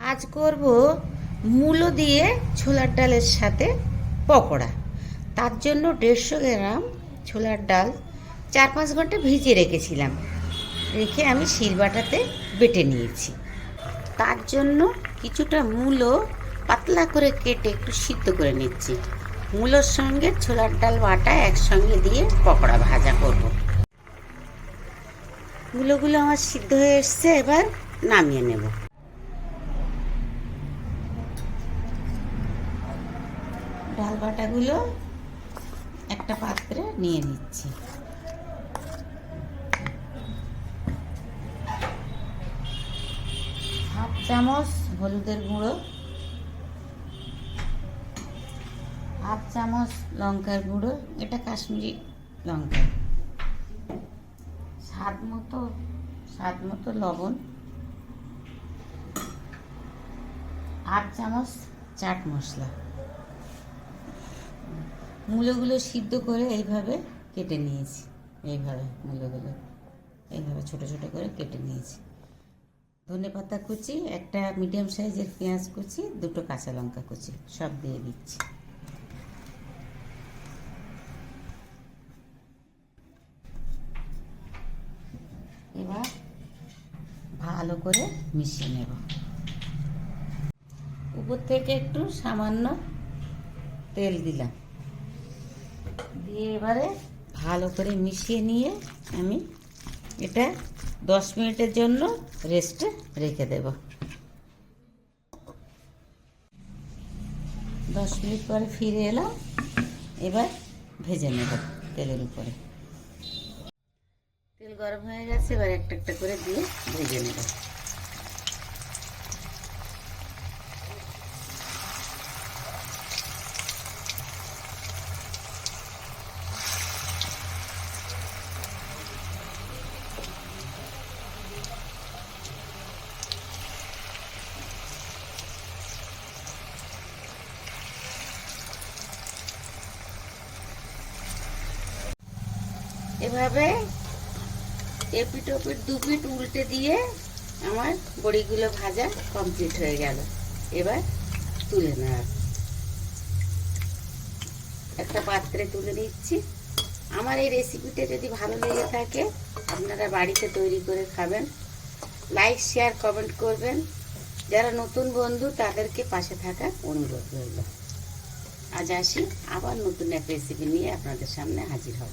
আজ করব মূলো দিয়ে ছোলার ডালের সাথে পকোড়া। তার জন্য দেড়শো গ্রাম ছোলার ডাল চার পাঁচ ঘণ্টা ভিজিয়ে রেখেছিলাম। রেখে আমি শিলবাটাতে বেটে নিয়েছি। তার জন্য কিছুটা মূলো পাতলা করে কেটে একটু সিদ্ধ করে নিচ্ছি। মূলোর সঙ্গে ছোলার ডাল বাটা একসঙ্গে দিয়ে পকোড়া ভাজা করব। মূলোগুলো আমার সিদ্ধ হয়ে এসছে, এবার নামিয়ে নেব। ডাল বাটাগুলো একটা পাত্রে নিয়ে নিচ্ছি। হাফ চামচ হলুদের গুঁড়ো, হাফ চামচ লঙ্কার গুঁড়ো, এটা কাশ্মীরি লঙ্কা। স্বাদ মতো স্বাদ মতো লবণ, হাফ চামচ চাট মশলা। মূলোগুলো সিদ্ধ করে এইভাবে কেটে নিয়েছি। এইভাবে মূলোগুলো। এইভাবে ছোট ছোট করে কেটে নিয়েছি। ধনে পাতা কুচি, একটা মিডিয়াম সাইজের পেঁয়াজ কুচি, দুটো কাঁচা লঙ্কা কুচি, সব দিয়ে দিচ্ছি। এবার ভালো করে মিশিয়ে নেব। উপর থেকে একটু সামান্য তেল দিলাম। দিয়ে এবারে ভালো করে মিশিয়ে নিয়ে আমি এটা দশ মিনিটের জন্য রেস্টে রেখে দেব। দশ মিনিট পরে ফিরে এলাম। এবার ভেজে নেব তেলের উপরে। তেল গরম হয়ে গেছে, এবার একটা একটা করে দিয়ে ভেজে নেব। এভাবে এপিট ওপিট দুপিট উল্টে দিয়ে আমার বড়িগুলো ভাজা কমপ্লিট হয়ে গেল। এবার তুলে নেওয়ার একটা পাত্রে তুলে নিচ্ছি। আমার এই রেসিপিটা যদি ভালো লেগে থাকে, আপনারা বাড়িতে তৈরি করে খাবেন। লাইক শেয়ার কমেন্ট করবেন। যারা নতুন বন্ধু, তাদেরকে পাশে থাকার অনুরোধ রইল। আজ আসি, আবার নতুন এক রেসিপি নিয়ে আপনাদের সামনে হাজির হব।